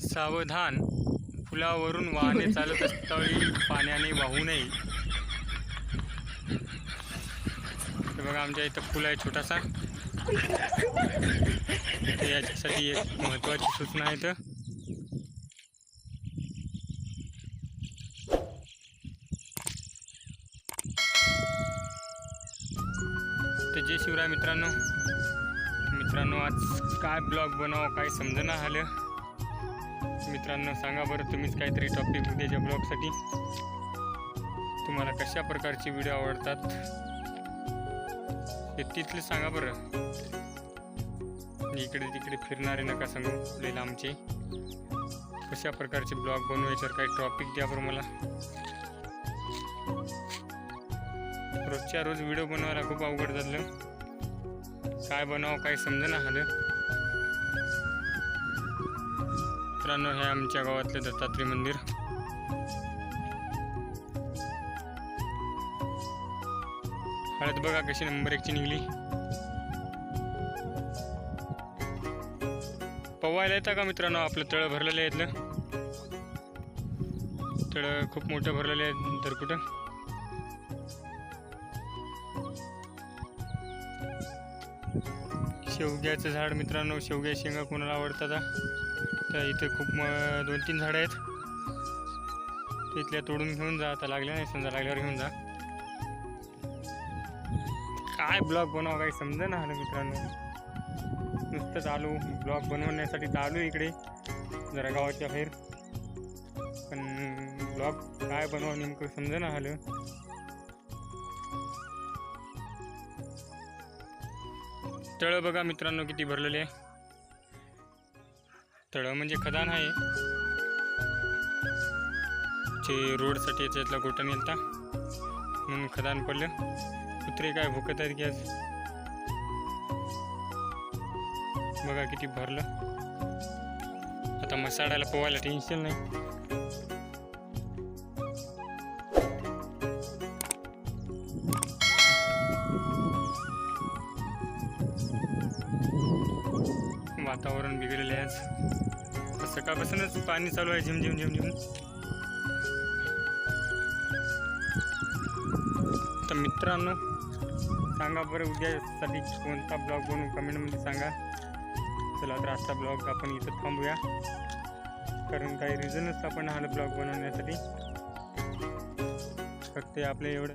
सावधान पुलावरून वाहने चालत असतावेळी पाण्याने वाहू नये. हे बघा आमच्या इथं पूल आहे छोटासा. तर याच्यासाठी एक महत्त्वाची सूचना आहे तर जय शिवराय मित्रांनो. मित्रांनो आज काय ब्लॉग बनावं काय समजणं आलं? मित्रांनो सांगा बरं तुम्हीच काहीतरी टॉपिक उद्याच्या ब्लॉगसाठी तुम्हाला कशा प्रकारचे व्हिडिओ आवडतात? हे तिथले सांगा बरं. इकडे तिकडे फिरणारे नका सांगू लई लांबचे कशा प्रकारचे ब्लॉग बनवायच्यावर काही टॉपिक द्या बरं मला. रोजच्या रोज व्हिडिओ बनवायला खूप अवघड झालं काय बनावं काय समजेना आलं मित्रांनो हे आमच्या गावातलं दत्तात्रय मंदिर. हळद बघा कशी नंबर एकची निघली. पवायला येतं का मित्रांनो? आपलं तळं भरलेलं आहे इथलं. तळं खूप मोठं भरलेलं आहे तर कुठं? शेवग्याचं झाड मित्रांनो शेवग्या शेंगा कोणाला आवडतात? तर इथे खूप दोन तीन झाडं आहेत. तिथल्या तोडून घेऊन जा आता लागल्या नाही समजा लागल्यावर घेऊन जा. काय ब्लॉग बनवा काही समजा ना आलं मित्रांनो. नुसतं चालू ब्लॉग बनवण्यासाठी तर इकडे जरा गावाच्या बाहेर. पण ब्लॉग काय बनवा नेमकं समजा ना आलं. तळ बघा मित्रांनो किती भरलेले आहे. तळं म्हणजे खदान आहे. ते रोडसाठी याच्यातला गोटा नेलता. म्हणून खदान पडलं. कुत्रे काय भुकत आहेत की आज? बघा किती भरलं. आता मसाडायला पोवायला टेन्शन नाही. वातावरण बिघडलेलं आहे आज. सकाळपासूनच पाणी चालू आहे झिम झिम झिम झिम. तर मित्रांनो सांगा बरं उद्यासाठी कोणता ब्लॉग बनवू? कमेंटमध्ये सांगा. चला तर आजचा ब्लॉग आपण इथं थांबूया. कारण काही रिझनच आपण हा ब्लॉग बनवण्यासाठी. फक्त आपलं एवढं